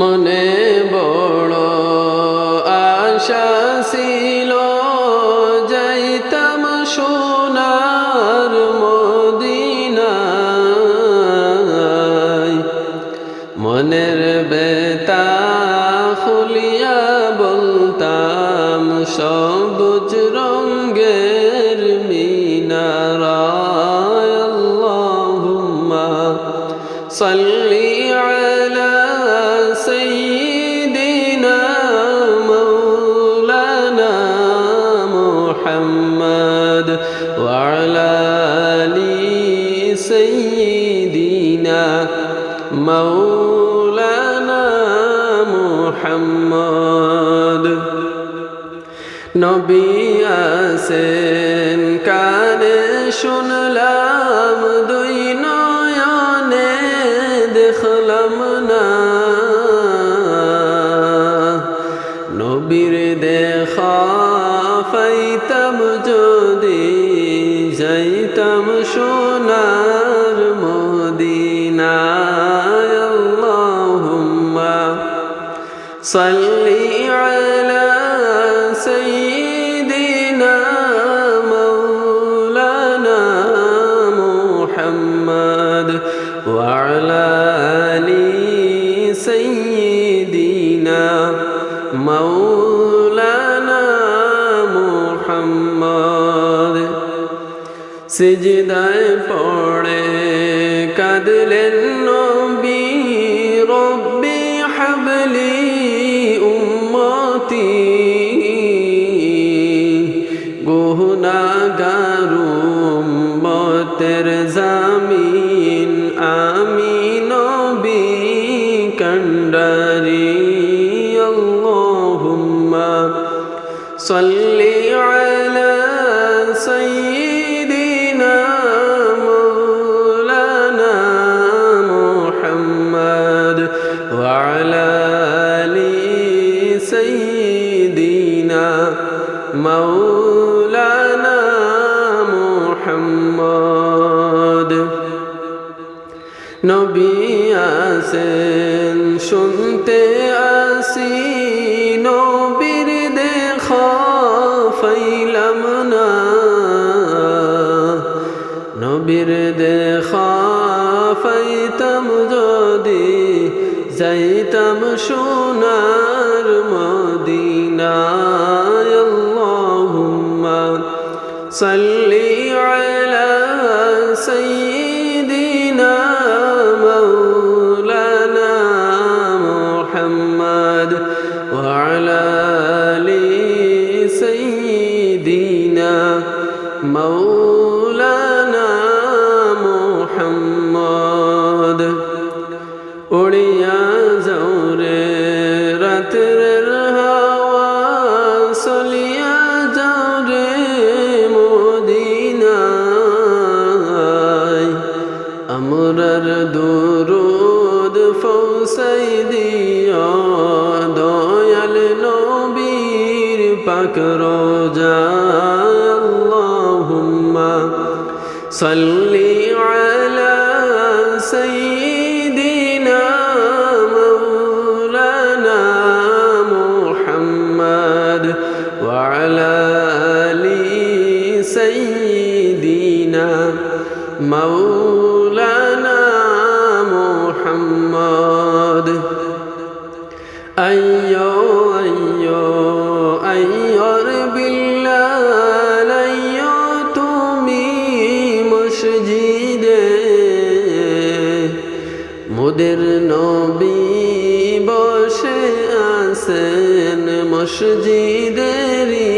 মনে বড় আশা ছিল যাইতাম সোনার মদিনায়। মনের বেতা খুলিয়া বলতাম, সবুজ রঙ্গের মিনারায় আল্লাহুম্মা সাল্লি মাওলানা মুহাম্মদ। নবী আসেন কানে শুনলাম, দুই নয়নে দেখলাম না। নবীর দেখা পাইতাম, যদি যাইতাম সোনার মদিনায় আলা সাইয়্যিদিনা মাওলানা মুহাম্মদ ওয়া আলা আলি সাইয়্যিদিনা মাওলানা মুহাম্মদ। সিজদায় পড়ে কাঁদলেন সাল্লি আলা সাইয়্যিদিনা মাওলানা মুহাম্মদ ওয়া আলা আলি সাইয়্যিদিনা মাওলানা মুহাম্মদ নবী আসেন শুনতে নবীর দেখা ফাইতাম যদি যাইতাম সোনার মদিনায় আল্লাহুম্মা সাল্লি আলা সাইয়্যিদিনা মাওলানা মুহাম্মদ ওয়া আলা আলি সাইয়্যিদিনা মাওলানা উড়িয়া যাও রে রাতের হাওয়া চলিয়া যাও রে মদিনায়। আমরার দুরুদ ফৌসাই দিও, দয়াল নবীর পাক রোজা। আল্লাহুম্মা আলা সাইয়্যিদিনা মোদের নবী বসে আছেন মসজিদেরই